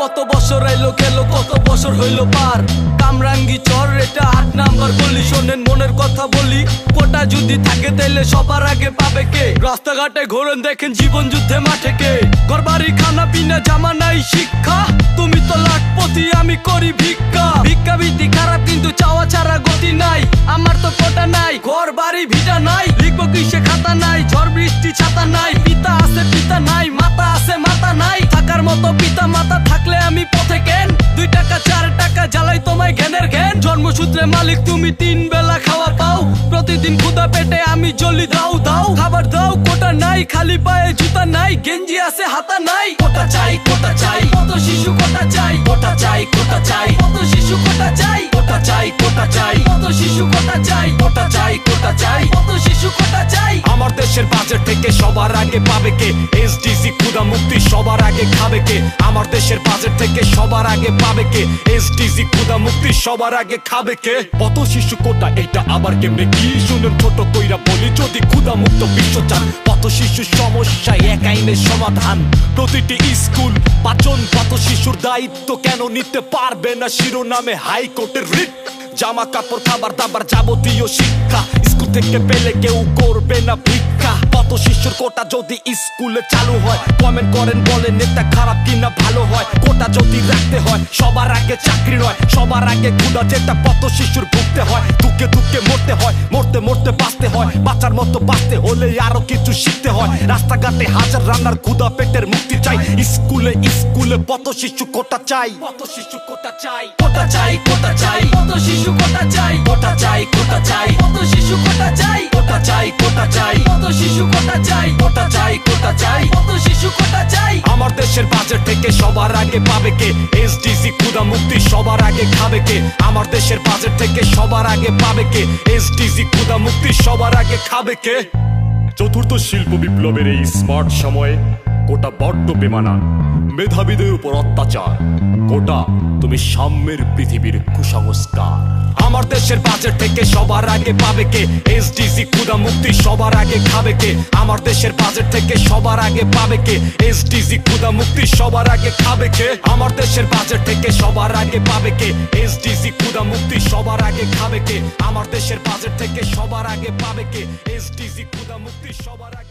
কত বছর এলো, গেল, কত বছর হইল পার? কামরাঙ্গি চর, এটা আট নাম্বার গলি। শোনেন, মনের কথা বলি, কোটা যদি থাকে তাইলে সবার আগে পাবে কে? রাস্তাঘাটে ঘোরেন, দেখেন জীবন যুদ্ধে মাঠে কে? ঘরবাড়ি, খানা পিনা, জামা নাই, শিক্ষা? তুমি তো লাখপতি, আমি করি ভিক্ষা। ভিক্ষা বৃত্তি খারাপ, কিন্তু চাওয়া ছাড়া গতি নাই। আমার তো কোটা নাই ঘর বাড়ি ভিটা নাই লিখব কিসে খাতা নাই? ঝড় বৃষ্টি ছাতা জন্মসূত্রে মালিক, তুমি তিন বেলা খাওয়া পাও। প্রতিদিন খুদা পেটে আমি জলি দাও দাও। খাবার দাও, কোটা নাই, খালি পায়ে জুতা নাই, গেঞ্জি আছে, হাতা নাই। কোটা চাই কোটা চাই, কত শিশু কোটা চাই কোটা চাই কোটা চাই, কত শিশু কোটা চাই দেশের বাজেট থেকে সবার আগে পাবে কে? এসডিসি ক্ষুদা মুক্তি সবার আগে খাবে কে? আমার দেশের বাজেট থেকে সবার আগে পাবে কে? এসডিসি ক্ষুদা মুক্তি সবার আগে খাবে কে? কত শিশু কোটা, এটা আবার কেমনে কি? শুনুন ছোট কইরা বলি, যদি ক্ষুদা মুক্ত বিশ্ব চান, কত শিশু সমস্যা এক আইনের সমাধান? প্রতিটি স্কুল পাচন কত শিশুর দায়িত্ব কেন নিতে পারবে না? শিরোনামে হাইকোর্টের রিট জামা কাপড়, খাবার দাবার যাবতীয় শিক্ষা। স্কুল থেকে পেলে কেউ করবে না ভিক্ষা। কত শিশুর কোটা যদি স্কুলে চালু হয় কমেন্ট করেন, বলেন নেতা খারাপ কিনা, ভালো হয়। কোটা যদি রাখতে হয়, সবার আগে চাকরি নয়। সবার আগে ক্ষুদা যেটা কত শিশুর ভুগতে হয়। দুঃখে দুঃখে মরতে হয়, মরতে মরতে বাঁচতে হয়। বাচ্চার মতো বাঁচতে হলে আরও কিছু শিখতে হয়। রাস্তাঘাটে হাজার রান্নার ক্ষুদা পেটের মুক্তি চাই। স্কুলে স্কুলে কত শিশু কোটা চাই? কত শিশু কোটা চাই? কোটা চাই কোটা চাই? শিশু কোটা চাই কোটা চাই কোটা চাই কত শিশু কোটা চাই কোটা চাই কোটা চাই কত শিশু কোটা চাই কোটা চাই কোটা চাই কত শিশু কোটা চাই আমার দেশের বাজেট থেকে সবার আগে পাবে কে এসডিসি ক্ষুদা মুক্তি সবার আগে খাবে কে আমার দেশের বাজেট থেকে সবার আগে পাবে কে এসডিসি ক্ষুদা মুক্তি সবার আগে খাবে কে চতুর্থ শিল্প বিপ্লবের এই স্মার্ট সময়ে কোটা বড্ড বেমানা মেধাবীদের উপর অত্যাচার কোটা তুমি সাম্যের পৃথিবীর কুসংস্কার। আমার দেশের বাজেট থেকে সবার আগে পাবে কে? এসডিসি ক্ষুদা মুক্তি সবার আগে খাবে কে? আমার দেশের বাজেট থেকে সবার আগে পাবে কে? এসডিসি ক্ষুদা মুক্তি সবার আগে খাবে কে? আমার দেশের বাজেট থেকে সবার আগে পাবে কে? এসডিসি ক্ষুদা মুক্তি সবার আগে খাবে কে? আমার দেশের বাজেট থেকে সবার আগে পাবে কে? এসডিসি ক্ষুদা মুক্তি সবার আগে